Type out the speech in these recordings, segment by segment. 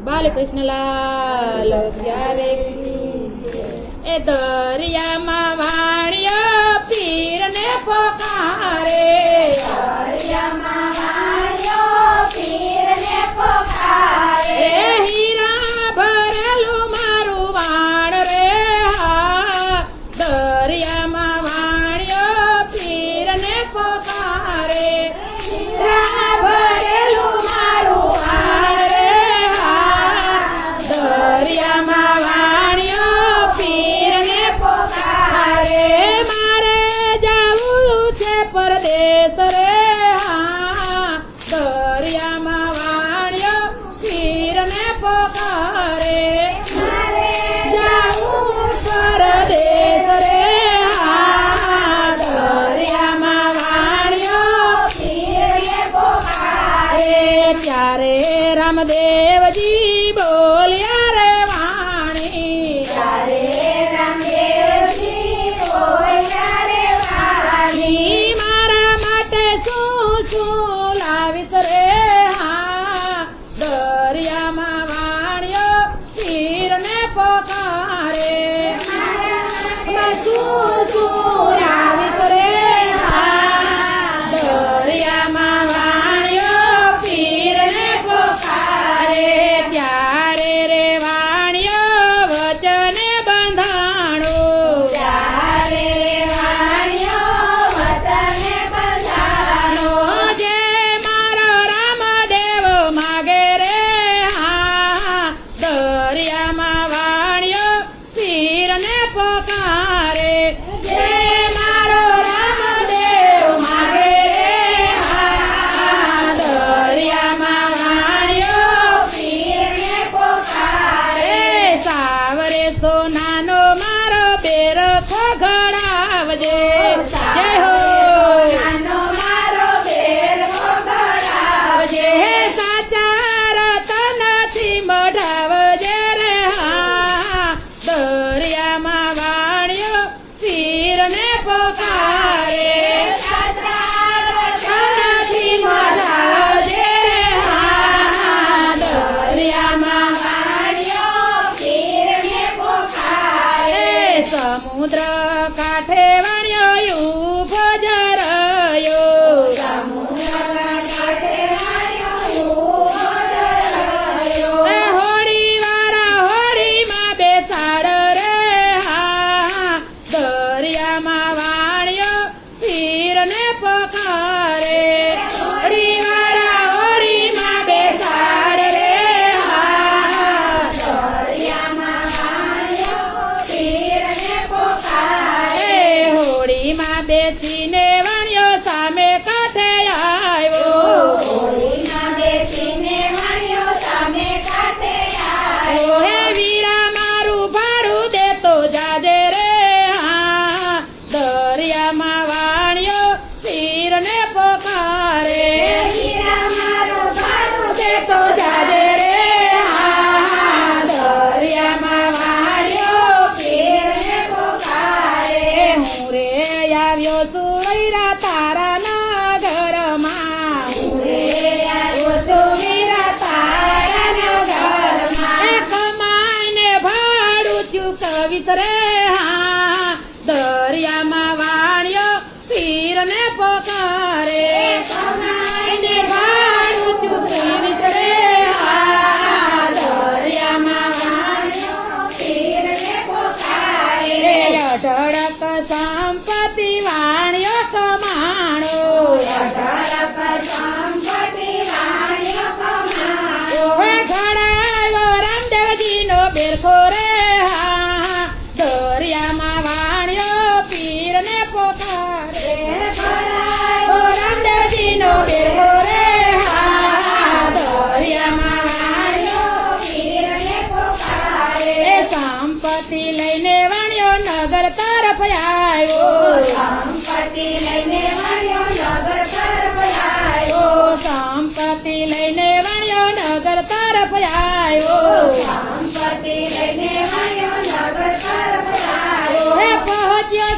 બાલકૃષ્ણલાલ ક્યારે? એ દરિયામાં ત્યારે રામદેવજી. ને પકડે હોળી વાળા હોળી માં બેસાડ રે હોળી માં બેસીને વાણિયો સામે કાંઠે આવ્યો. મારું ભાડું દેતો જાજે રે હા. દરિયામાં માં વાણ્યો પીરને પોકારે.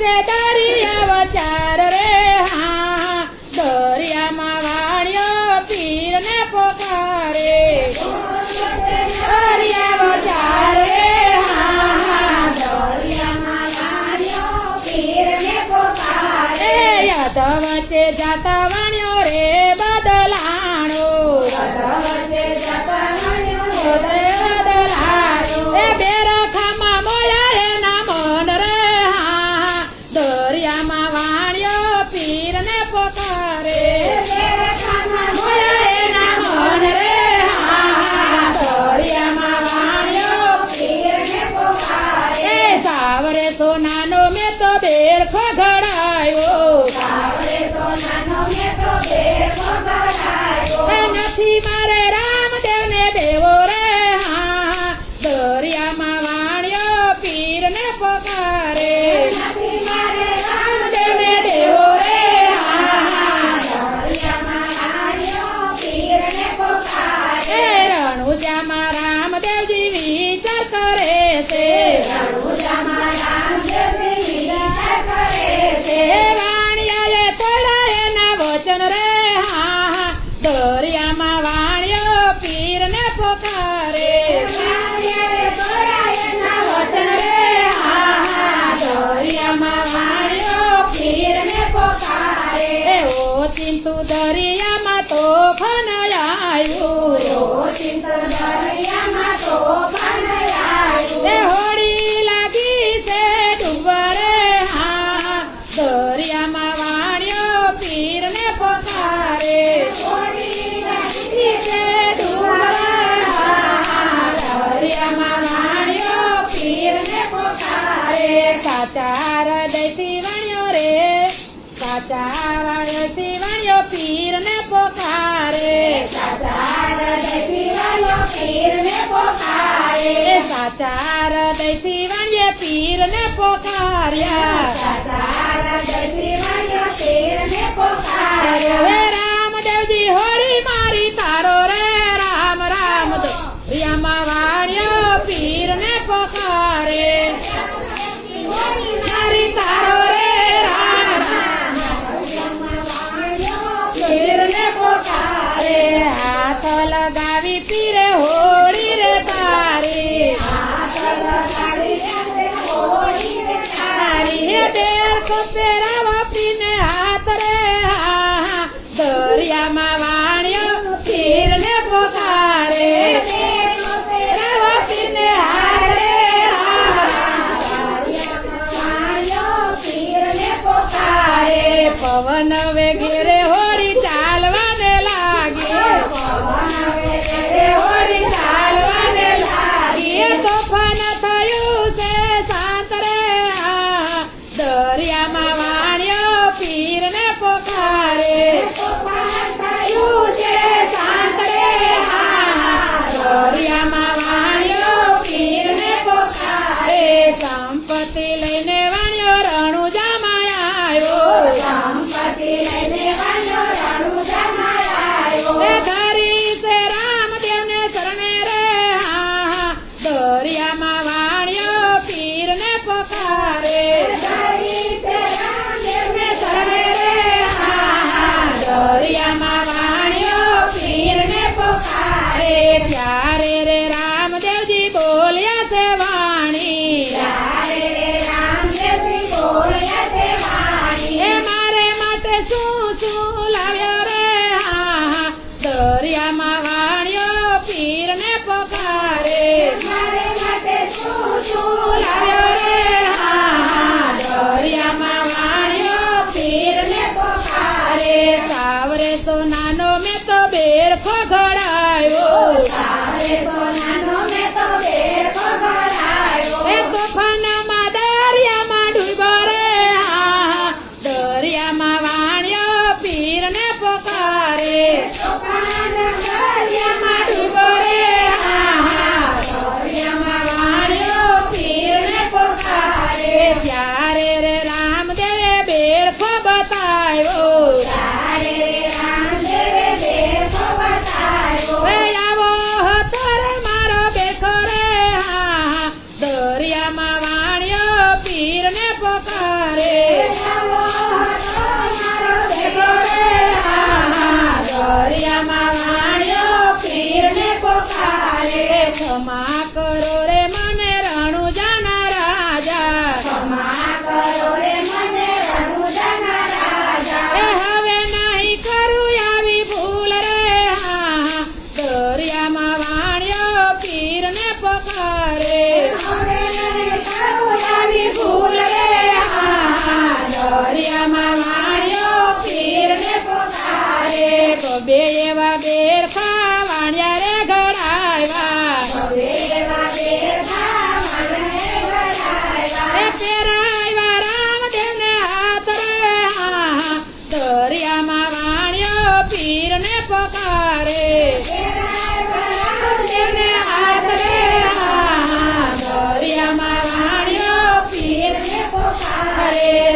પાસે દરિયા વચાર રે, હા. દરિયામાં વાણ્યો પીરને પોકારે. દરિયા વચાર રે, હા. દરિયામાં વાણ્યો પીરને પોકારે. યાદવ છે જાતા પગારે વણ્યો પીરને પોકારે સાચા હૃદયથી વણ્યો રે સાચા હૃદયથી વણ્યો પીરને પોકારે સાચા હૃદયથી વણ્યો પીરને પોકારે સાચા હૃદયથી વણ્યો પીરને પોકાર્યા રામદેવજી હોરી મારી તારો રે રામ રામ. દો રિયામાં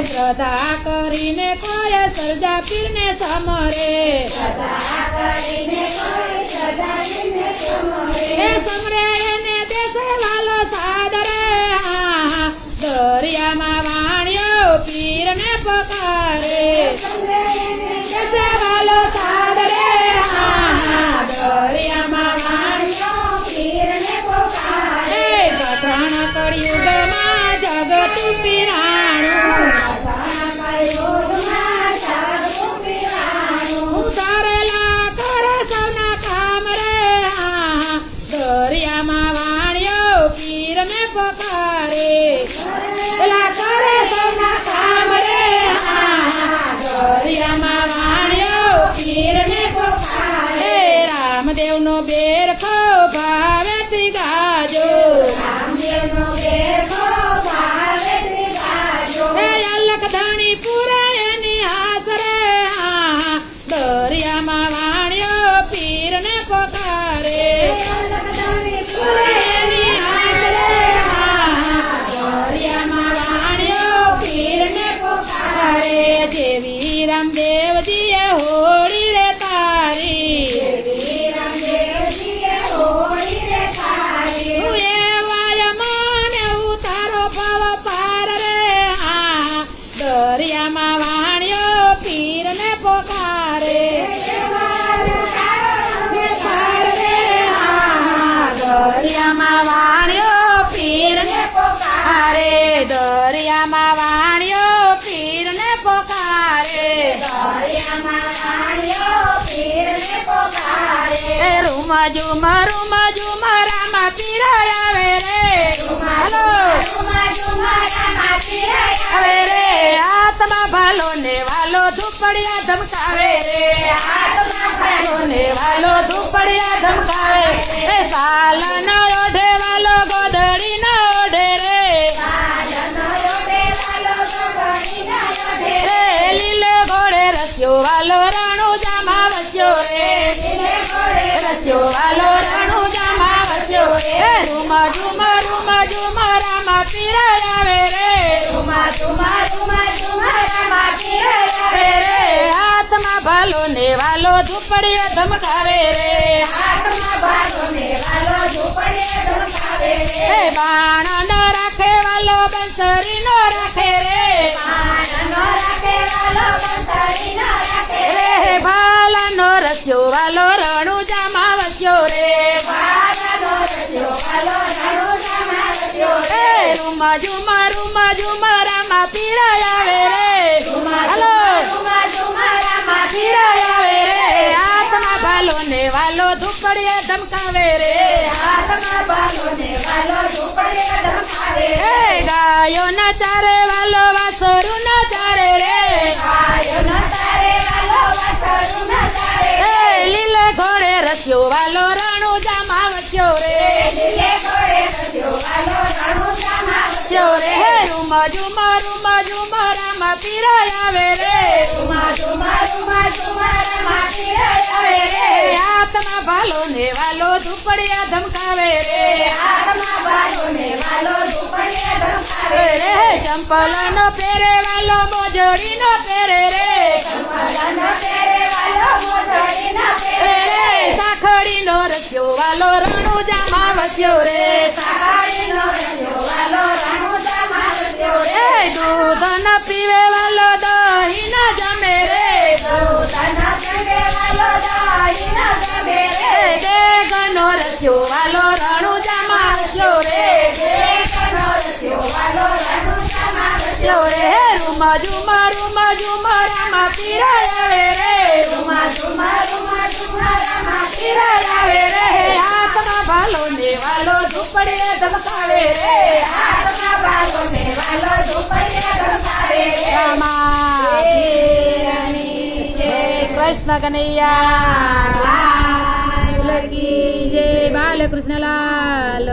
સદા કરીને કરે સર્જા પીને સમરે. હે સમરે, એને દેશે વાલો સાદરે. દરિયામાં વાણ્યો પીરને પકાર. રૂમ ઝુમ રૂમ ઝુમ રામા પીર આવે રે. હાલો. પીરાય આવે રે. આત્મા ભાલો ને વાલો ધમકાવે ધમકાવે ગોદડી નો ઓઢે વસ્યો ભાલો ને વાલો ભાલો ને. બાણ ન રાખે વાલો, બંસરી નો રાખે વાલો બંતરીનો રાખે રે. રે ભાલાનો રસ્યો વાલો રૂમ ઝુમ રૂમ ઝુમ, રામા પીરાય આવે રે હાલો પીરાય આવે રે હાથમાં ભાલો ને. ગાયો ના ચારે વાલો વાસરું ના ચારે રે ગાયો ના વાલો વાછરડું ન તારે રે. એ લીલે ઘોડે રસ્યો વાલો રણુ જામા રે. હે રૂમ રૂમ રામા આવે રે. હાથમાં ભાલો ને વાલો ધૂપડિયા ધમકાવે રે. હાથમાં ભાલો ને વાલો ઝૂંપડીએ ધમકાવે રે. રે. ચંપલ નો પહેરે વાલો મોજડી નો પહેરે રે. કમળનો પહેરે વાલો મોઢડીનો રે પહેરે રે રે. સાખડી નો રસ્યો વાલો રણુજા જામા વસ્યો રે. દૂધ ન પીવે વાલો દહીં ન જમે રે. દેગનો રસ્યો વાલો વસ્યો રે. રસ્યો વાલો રણુજામાં રસ્યો વસ્યો રે. રૂમ ઝુમ રૂમ ઝુમ રામા પીરાય આવે રે રૂમા ઝુમા રૂમા ઝુમરામાં પીરાય આવે રે હાથમાં ભાલો ને વાલો ધૂપડીએ ધમકાવે રે હાથમાં ભાલો ને વાલો ઝૂંપડીએ ધમકાવે. રામા કૃષ્ણ કનૈયા લકી જય બાલકૃષ્ણ લાલ